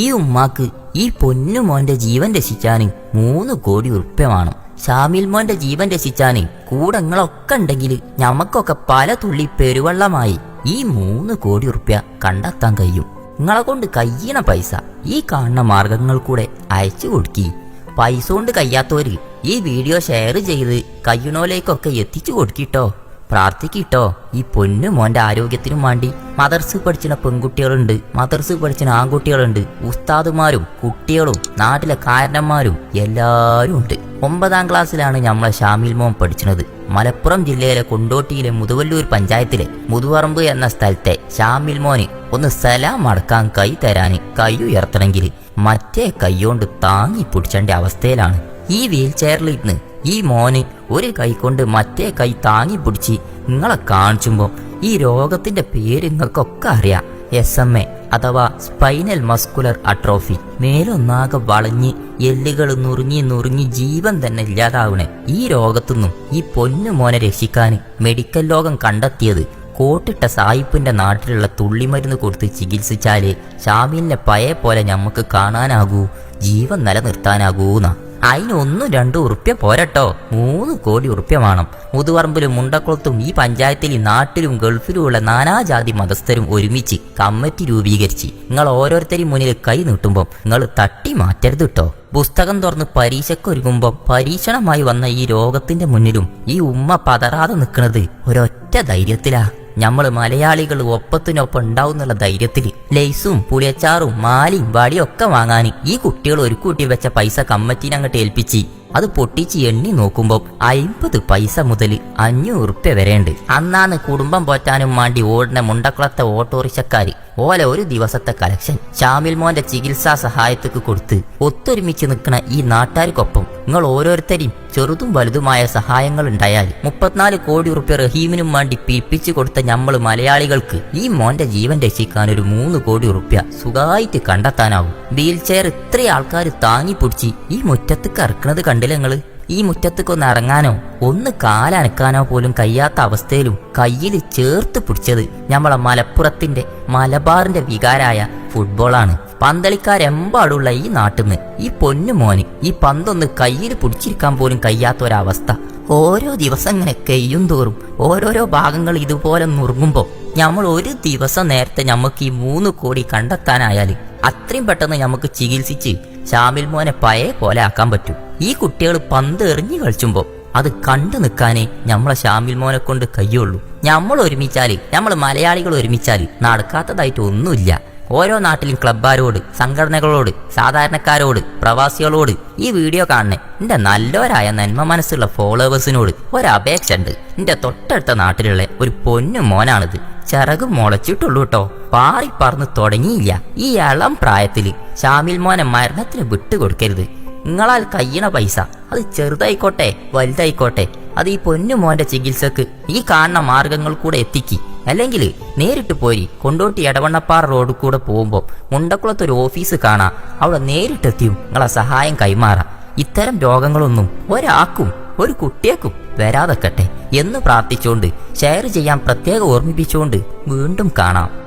ഈ ഉമ്മാക്ക് ഈ പൊന്നു മോന്റെ ജീവൻ രക്ഷിച്ചാന് മൂന്ന് കോടി ഉറുപ്പ്യ വേണം. ഷാമിൽ മോന്റെ ജീവൻ രക്ഷിച്ചാന് കൂടങ്ങളൊക്കെ ഉണ്ടെങ്കിൽ ഞമ്മക്കൊക്കെ പല തുള്ളി പെരുവെള്ളമായി ഈ മൂന്ന് കോടി ഉറുപ്പ്യ കണ്ടെത്താൻ കഴിയും. നിങ്ങളെ കൊണ്ട് കയ്യണ പൈസ ഈ കാണുന്ന മാർഗങ്ങൾ കൂടെ അയച്ചു കൊടുക്കി. പൈസ കൊണ്ട് കഴിയാത്തവര് ഈ വീഡിയോ ഷെയർ ചെയ്ത് കയ്യണോലേക്കൊക്കെ എത്തിച്ചു കൊടുക്കിട്ടോ. പ്രാർത്ഥിക്കിട്ടോ. ഈ പൊന്നു മോന്റെ ആരോഗ്യത്തിനും വേണ്ടി. മദർസ് പഠിച്ചിന പെൺകുട്ടികളുണ്ട്. മദർസ് പഠിച്ചിന ആൺകുട്ടികളുണ്ട്. ഉസ്താദുമാരും കുട്ടികളും നാട്ടിലെ കാരണന്മാരും എല്ലാവരും ഉണ്ട്. ഒമ്പതാം ക്ലാസ്സിലാണ് നമ്മളെ ഷാമിൽ മോൻ പഠിച്ചത് മലപ്പുറം ജില്ലയിലെ കൊണ്ടോട്ടിയിലെ മുതുവല്ലൂർ പഞ്ചായത്തിലെ മുതുവറമ്പ് എന്ന സ്ഥലത്തെ ഷാമിൽ മോന് ഒന്ന് സലാം അടക്കാൻ കൈ തരാന് കൈ ഉയർത്തണമെങ്കിൽ മറ്റേ കൈയോണ്ട് താങ്ങി പിടിച്ചേണ്ട അവസ്ഥയിലാണ്. ഈ വീൽ ചെയറിലിരുന്ന് ഈ മോന് ഒരു കൈ കൊണ്ട് മറ്റേ കൈ താങ്ങി പിടിച്ച് നിങ്ങളെ കാണിച്ചുമ്പോൾ ഈ രോഗത്തിന്റെ പേര് നിങ്ങൾക്കൊക്കെ അറിയാം. എസ് എം എ അഥവാ സ്പൈനൽ മസ്കുലർ അട്രോഫി മേലൊന്നാകെ വളഞ്ഞ് എല്ലുകൾ നുറുങ്ങി നുറുങ്ങി ജീവൻ തന്നെ ഇല്ലാതാവണേ. ഈ രോഗത്തുനിന്നും ഈ പൊന്നു മോനെ രക്ഷിക്കാൻ മെഡിക്കൽ ലോകം കണ്ടെത്തിയത് കോട്ടിട്ട സായിപ്പിന്റെ നാട്ടിലുള്ള തുള്ളിമരുന്ന് കൊടുത്ത് ചികിത്സിച്ചാലേ ഷാമിലിനെ പഴയ പോലെ നമുക്ക് കാണാനാകൂ ജീവൻ നിലനിർത്താനാകൂന്നാ. അതിനൊന്നും രണ്ടും ഉറുപ്യ പോരട്ടോ. മൂന്ന് കോടി ഉറുപ്യ വേണം. മുതുവറമ്പിലും മുണ്ടക്കുളത്തും ഈ പഞ്ചായത്തിൽ നാട്ടിലും ഗൾഫിലുമുള്ള നാനാജാതി മതസ്ഥരും ഒരുമിച്ച് കമ്മിറ്റി രൂപീകരിച്ച് നിങ്ങൾ ഓരോരുത്തരും മുന്നിൽ കൈ നീട്ടുമ്പോൾ നിങ്ങൾ തട്ടി മാറ്റരുത് കേട്ടോ പുസ്തകം തുറന്ന് പരീക്ഷയ്ക്കൊരുങ്ങുമ്പോൾ പരീക്ഷണമായി വന്ന ഈ രോഗത്തിന്റെ മുന്നിലും ഈ ഉമ്മ പതറാതെ നിൽക്കുന്നത് ഒരൊറ്റ ധൈര്യത്തിലാ. ഞമ്മൾ മലയാളികൾ ഒപ്പത്തിനൊപ്പം ഉണ്ടാവുന്നുള്ള ധൈര്യത്തിൽ ലൈസും പുളിയച്ചാറും മാലിയും വടിയും ഒക്കെ വാങ്ങാൻ ഈ കുട്ടികൾ ഒരു കൂട്ടി വെച്ച പൈസ കമ്മറ്റിനെ അങ്ങോട്ട് ഏൽപ്പിച്ച് അത് പൊട്ടിച്ച് എണ്ണി നോക്കുമ്പോൾ അയിമ്പത് പൈസ മുതൽ അഞ്ഞൂറ് ഉറുപ്യ വരെയുണ്ട്. അന്നാണ് കുടുംബം പോറ്റാനും വേണ്ടി ഓടുന്ന മുണ്ടക്കുളത്തെ ഓട്ടോറിക്ഷക്കാര് ഓല ഒരു ദിവസത്തെ കലക്ഷൻ ഷാമിൽ മോന്റെ ചികിത്സാ സഹായത്തേക്ക് കൊടുത്ത് ഒത്തൊരുമിച്ച് നിൽക്കുന്ന ഈ നാട്ടുകാർക്കൊപ്പം നിങ്ങൾ ഓരോരുത്തരെയും ചെറുതും വലുതുമായ സഹായങ്ങൾ ഉണ്ടായാൽ മുപ്പത്തിനാല് കോടി റുപ്യ റഹീമിനും വേണ്ടി പിരിപ്പിച്ചു കൊടുത്ത നമ്മൾ മലയാളികൾക്ക് ഈ മോന്റെ ജീവൻ രക്ഷിക്കാൻ ഒരു മൂന്ന് കോടി റുപ്യ സുഖമായിട്ട് കണ്ടെത്താനാവും. വീൽ ചെയർ ഇത്രയും ആൾക്കാർ താങ്ങി ഈ മുറ്റത്തേക്ക് ഇറക്കുന്നത് കണ്ടില്ല നിങ്ങൾ? ഈ മുറ്റത്തേക്കൊന്ന് ഇറങ്ങാനോ ഒന്ന് കാലനക്കാനോ പോലും കഴിയാത്ത അവസ്ഥയിലും കയ്യിൽ ചേർത്ത് പിടിച്ചത് നമ്മളെ മലപ്പുറത്തിന്റെ മലബാറിന്റെ വികാരായ ഫുട്ബോളാണ്. പന്തളിക്കാരെമ്പാടുള്ള ഈ നാട്ടിന്ന് ഈ പൊന്നു മോന് ഈ പന്തൊന്ന് കയ്യിൽ പിടിച്ചിരിക്കാൻ പോലും കഴിയാത്ത ഒരവസ്ഥ ഓരോ ദിവസം ഇങ്ങനെ കെയ്യും തോറും ഓരോരോ ഭാഗങ്ങൾ ഇതുപോലെ നുറുങ്ങുമ്പോൾ നമ്മൾ ഒരു ദിവസം നേരത്തെ നമുക്ക് ഈ മൂന്ന് കോടി കണ്ടെത്താനായാൽ അത്രയും പെട്ടെന്ന് നമുക്ക് ചികിത്സിച്ച് ഷാമിൽ മോനെ പഴയ പോലെ ആക്കാൻ പറ്റും. ഈ കുട്ടികൾ പന്ത് എറിഞ്ഞു കളിച്ചുമ്പോൾ അത് കണ്ടു നിൽക്കാനേ നമ്മളെ ഷാമിൽ മോനെ കൊണ്ട് കയ്യുള്ളൂ നമ്മൾ ഒരുമിച്ചാൽ നമ്മൾ മലയാളികൾ ഒരുമിച്ചാൽ നടക്കാത്തതായിട്ട് ഒന്നുമില്ല. ഓരോ നാട്ടിലും ക്ലബ്ബാരോട് സംഘടനകളോട് സാധാരണക്കാരോട് പ്രവാസികളോട് ഈ വീഡിയോ കാണുന്ന എന്റെ നല്ലവരായ നന്മ മനസ്സുള്ള ഫോളോവേഴ്സിനോട് ഒരപേക്ഷ ഉണ്ട് എന്റെ തൊട്ടടുത്ത നാട്ടിലുള്ള ഒരു പൊന്നു മോനാണിത്. ചിറക് മുളച്ചിട്ടുള്ളൂ കേട്ടോ പാറി പറന്ന് തുടങ്ങിയില്ല. ഈ ഇളം പ്രായത്തിൽ ഷാമിൽ മോനെ മരണത്തിന് വിട്ടുകൊടുക്കരുത്. നിങ്ങളാൽ കയ്യണ പൈസ. അത് ചെറുതായിക്കോട്ടെ വലുതായിക്കോട്ടെ. അത് ഈ പൊന്നു മോന്റെ ചികിത്സക്ക് ഈ കാണുന്ന മാർഗങ്ങൾ കൂടെ എത്തിക്കി. അല്ലെങ്കിൽ നേരിട്ട് പോയി കൊണ്ടോട്ടി എടവണ്ണപ്പാറ റോഡ് കൂടെ പോകുമ്പോൾ മുണ്ടക്കുളത്ത് ഒരു ഓഫീസ് കാണാം. അവിടെ നേരിട്ടെത്തിയും നിങ്ങളെ സഹായം കൈമാറാം. ഇത്തരം രോഗങ്ങളൊന്നും ഒരാക്കും ഒരു കുട്ടിയേക്കും വരാതെക്കട്ടെ എന്ന് പ്രാർത്ഥിച്ചുകൊണ്ട് ഷെയർ ചെയ്യാൻ പ്രത്യേകം ഓർമ്മിപ്പിച്ചുകൊണ്ട് വീണ്ടും കാണാം.